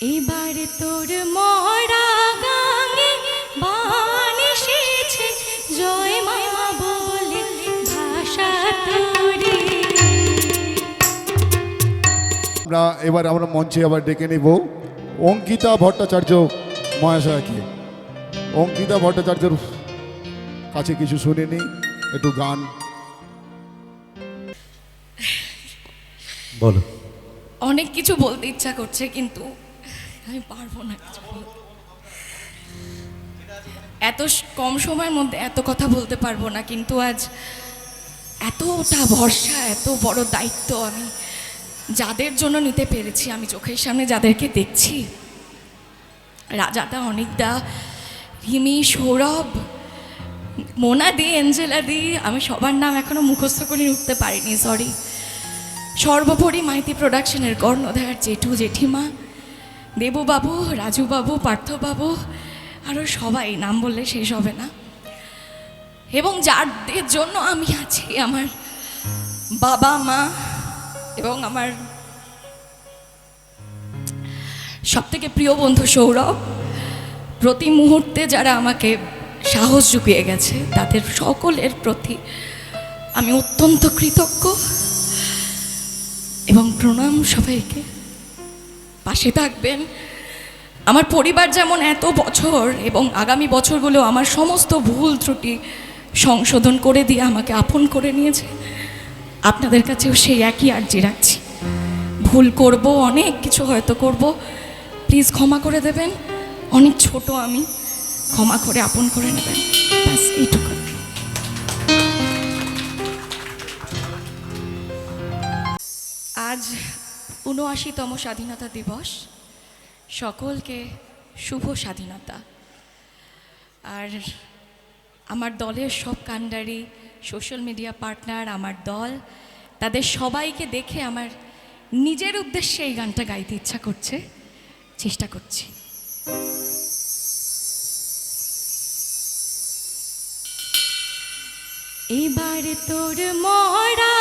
এবার তোর মরা গাঙে বান এসেছে। জয় মা বলে ভাষা তোরে। আমরা এবার আমরা মঞ্চে আবার ডেকে নেব অঙ্কিতা ভট্টাচার্য মহাশয়কে। অঙ্কিতা ভট্টাচার্যর কাছে কিছু শুনিনি একটু গান। বলো। অনেক কিছু বলতে ইচ্ছা করছে কিন্তু আমি পারব না এত কম সময়ের মধ্যে এত কথা বলতে পারব না, কিন্তু আজ এতটা ভরসা, এত বড় দায়িত্ব আমি যাদের জন্য নিতে পেরেছি, আমি চোখের সামনে যাদেরকে দেখছি, রাজাদা, অনিকদা হিমি সৌরভ মোনা দি এঞ্জেলা দি আমি সবার নাম এখনও মুখস্থ করে উঠতে পারিনি সরি সর্বোপরি মাইতি প্রোডাকশনের কর্ণধার জেঠু জেঠিমা দেবুবাবু, রাজুবাবু, পার্থবাবু আরও সবাই নাম বললে শেষ হবে না। এবং যাদের জন্য আমি আছি, আমার বাবা, মা এবং আমার সবথেকে প্রিয় বন্ধু সৌরভ, প্রতি মুহূর্তে যারা আমাকে সাহস জুগিয়ে গেছে, তাদের সকলের প্রতি আমি অত্যন্ত কৃতজ্ঞ এবং প্রণাম সবাইকে। পাশে থাকবেন। আমার পরিবার যেমন এত বছর এবং আগামী বছরগুলো আমার সমস্ত ভুল ত্রুটি সংশোধন করে দিয়ে আমাকে আপন করে নিয়েছে, আপনাদের কাছেও সেই একই আর্জি রাখছি। ভুল করব, অনেক কিছু হয়তো করব। প্লিজ ক্ষমা করে দেবেন। অনেক ছোট আমি, ক্ষমা করে আপন করে নেবেন। ব্যাস, এইটুকু। আজ উনআশিতম স্বাধীনতা দিবস। সকলকে শুভ স্বাধীনতা। আর আমার দলের সব কাণ্ডারি, সোশ্যাল মিডিয়া পার্টনার, আমার দল, তাদের সবাইকে দেখে আমার নিজের উদ্দেশ্যে এই গানটা গাইতে ইচ্ছা করছে। চেষ্টা করছি। এবার তোর মরা